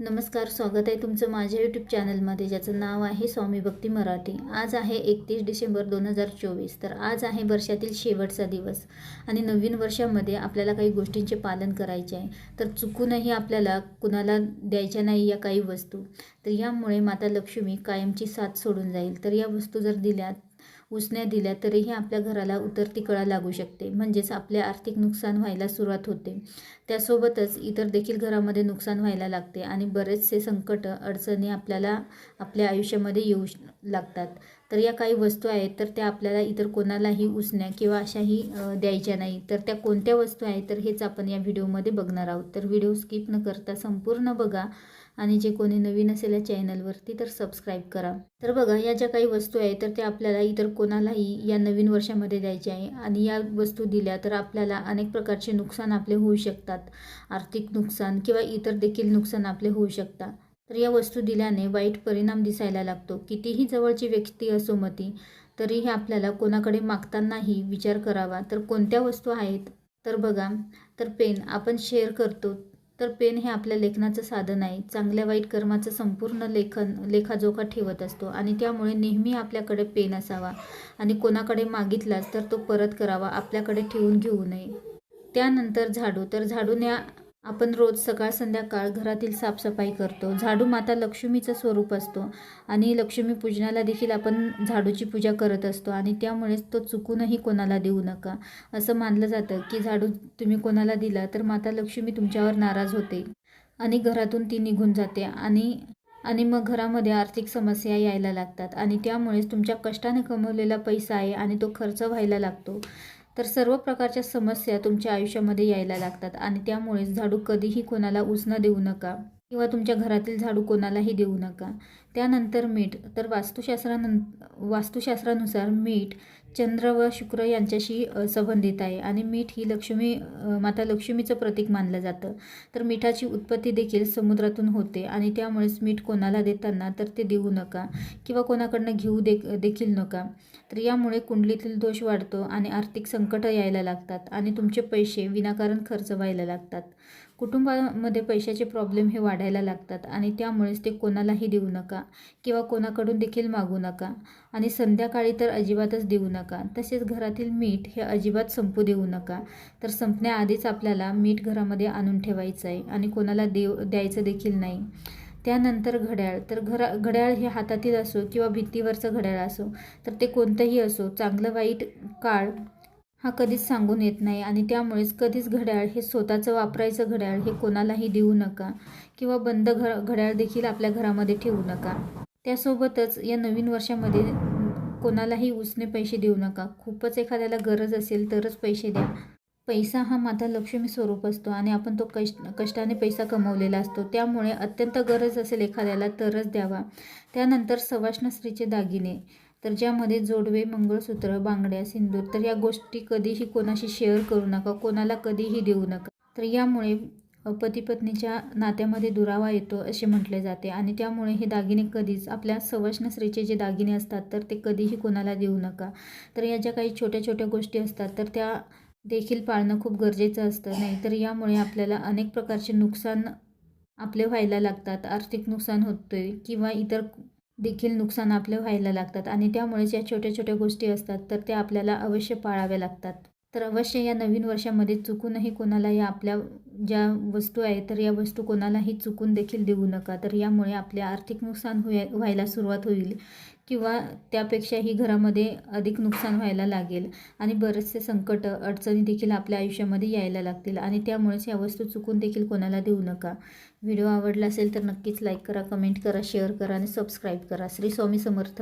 नमस्कार स्वागत आहे तुमचं माझ्या यूट्यूब चॅनलमध्ये ज्याचं नाव आहे स्वामी भक्ती मराठी. आज आहे एकतीस डिसेंबर दोन हजार चोवीस तर आज आहे वर्षातील शेवटचा दिवस. आणि नवीन वर्षामध्ये आपल्याला काही गोष्टींचे पालन करायचे आहे. तर चुकूनही आपल्याला कुणाला द्यायच्या नाही या काही वस्तू. तर यामुळे माता लक्ष्मी कायमची साथ सोडून जाईल. तर या वस्तू जर दिल्या उसण्या दिल्या तरीही आपल्या घराला उतरती कळा लागू शकते. म्हणजेच आपले आर्थिक नुकसान व्हायला सुरुवात होते. त्यासोबतच इतर देखील घरामध्ये नुकसान व्हायला लागते आणि बरेचसे संकट अडचणी आपल्याला आपल्या आयुष्यामध्ये येऊ श- लागतात. तर या काही वस्तू आहेत तर त्या आपल्याला इतर कोणालाही उसण्या किंवा अशाही द्यायच्या नाही. तर त्या कोणत्या वस्तू आहेत तर हेच आपण या व्हिडिओमध्ये बघणार आहोत. तर व्हिडिओ स्किप न करता संपूर्ण बघा. आणि जे कोणी नवीन असेल या चॅनलवरती तर सबस्क्राईब करा. तर बघा या ज्या काही वस्तू आहेत तर त्या आपल्याला इतर कोणालाही या नवीन वर्षामध्ये द्यायच्या आहे आणि या वस्तू दिल्या तर आपल्याला अनेक प्रकारचे नुकसान आपले होऊ शकतात. आर्थिक नुकसान किंवा इतर देखील नुकसान आपले होऊ शकतात. तर या वस्तू दिल्याने वाईट परिणाम दिसायला लागतो. कितीही जवळची व्यक्ती असो मती तरीही आपल्याला कोणाकडे मागतानाही विचार करावा. तर कोणत्या वस्तू आहेत? तर बघा तर पेन आपण शेअर करतो. तर पेन हे आपल्या लेखनाचं साधन आहे. चांगल्या वाईट कर्माचं संपूर्ण लेखन लेखाजोखा ठेवत असतो आणि त्यामुळे नेहमी आपल्याकडे पेन असावा आणि कोणाकडे मागितलाच तर तो परत करावा आपल्याकडे ठेवून घेऊ नये. त्यानंतर झाडू. तर झाडूने आपण रोज सकाळ संध्याकाळ घरातील साफसफाई करतो. झाडू माता लक्ष्मीचं स्वरूप असतो आणि लक्ष्मी पूजनाला देखील आपण झाडूची पूजा करत असतो आणि त्यामुळेच तो चुकूनही कोणाला देऊ नका. असं मानलं जातं की झाडू तुम्ही कोणाला दिला तर माता लक्ष्मी तुमच्यावर नाराज होते आणि घरातून ती निघून जाते आणि आणि मग घरामध्ये आर्थिक समस्या यायला लागतात आणि त्यामुळेच तुमच्या कष्टाने कमवलेला पैसा आहे आणि तो खर्च व्हायला लागतो. तर सर्व प्रकारच्या समस्या तुमच्या आयुष्यामध्ये यायला लागतात आणि त्यामुळेच झाडू कधीही कोणाला उसणं देऊ नका किंवा तुमच्या घरातील झाडू कोणालाही देऊ नका. त्यानंतर मीठ. तर वास्तुशास्त्रानं वास्तुशास्त्रानुसार मीठ चंद्र व शुक्र यांच्याशी संबंधित आहे. आणि मीठ ही लक्ष्मी माता लक्ष्मीचं प्रतीक मानलं जातं. तर मिठाची उत्पत्ती देखील समुद्रातून होते. आणि त्यामुळेच मीठ कोणाला देताना तर ते देऊ नका किंवा कोणाकडनं घेऊ दे देखील नका. तर यामुळे कुंडलीतील दोष वाढतो आणि आर्थिक संकट यायला लागतात आणि तुमचे पैसे विनाकारण खर्च व्हायला लागतात. कुटुंबामध्ये पैशाचे प्रॉब्लेम हे वाढायला लागतात आणि त्यामुळेच ते कोणालाही देऊ नका किंवा कोणाकडून देखील मागू नका. आणि संध्याकाळी तर अजिबातच देऊ नका. नका. तसेच घरातील मीठ हे अजिबात संपू देऊ नका. तर संपण्याआधीच आपल्याला मीठ घरामध्ये आणून ठेवायचं आहे आणि कोणाला देव द्यायचं देखील नाही. त्यानंतर घड्याळ. तर घरा घड्याळ हे हातातील असो किंवा भिंतीवरचं घड्याळ असो तर ते कोणतंही असो चांगलं वाईट काळ हा कधीच सांगून येत नाही आणि त्यामुळेच कधीच घड्याळ हे स्वतःचं वापरायचं घड्याळ हे कोणालाही देऊ नका किंवा बंद घ घड्याळ देखील आपल्या घरामध्ये ठेवू नका. त्यासोबतच या नवीन वर्षामध्ये कोणालाही उसने पैसे देऊ नका. खूपच एखाद्याला गरज असेल तरच पैसे द्या. पैसा हा माता लक्ष्मी स्वरूप असतो आणि आपण तो कष्ट कष्टाने पैसा कमवलेला असतो. त्यामुळे अत्यंत गरज असेल एखाद्याला तरच द्यावा. त्यानंतर सवाष्ण स्त्रीचे दागिने. तर ज्यामध्ये जोडवे मंगळसूत्र बांगड्या सिंदूर तर या गोष्टी कधीही कोणाशी शेअर करू नका. कोणाला कधीही देऊ नका. तर यामुळे पती पत्नीच्या नात्यामध्ये दुरावा येतो असे म्हटले जाते आणि त्यामुळे हे दागिने कधीच आपल्या सवष्ण स्त्रीचे जे दागिने असतात तर ते कधीही कोणाला देऊ नका. तर या ज्या काही छोट्या छोट्या गोष्टी असतात तर त्या देखील पाळणं खूप गरजेचं असतं. नाही तर यामुळे आपल्याला अनेक प्रकारचे नुकसान आपले व्हायला लागतात. आर्थिक नुकसान होते किंवा इतर देखील नुकसान आपले व्हायला लागतात आणि त्यामुळे ज्या छोट्या छोट्या गोष्टी असतात तर त्या आपल्याला अवश्य पाळाव्या लागतात. तर अवश्य या नवीन वर्षामध्ये चुकूनही कोणाला या आपल्या ज्या वस्तू आहेत तर या वस्तू कोणालाही चुकून देखील देऊ नका. तर यामुळे आपले आर्थिक नुकसान होय व्हायला सुरुवात होईल किंवा त्यापेक्षाही घरामध्ये अधिक नुकसान व्हायला लागेल आणि बरेचसे संकट अडचणी देखील आपल्या आयुष्यामध्ये यायला लागतील आणि त्यामुळेच या वस्तू चुकून देखील कोणाला देऊ नका. व्हिडिओ आवडला असेल तर नक्कीच लाईक करा कमेंट करा शेअर करा आणि सबस्क्राईब करा. श्री स्वामी समर्थ.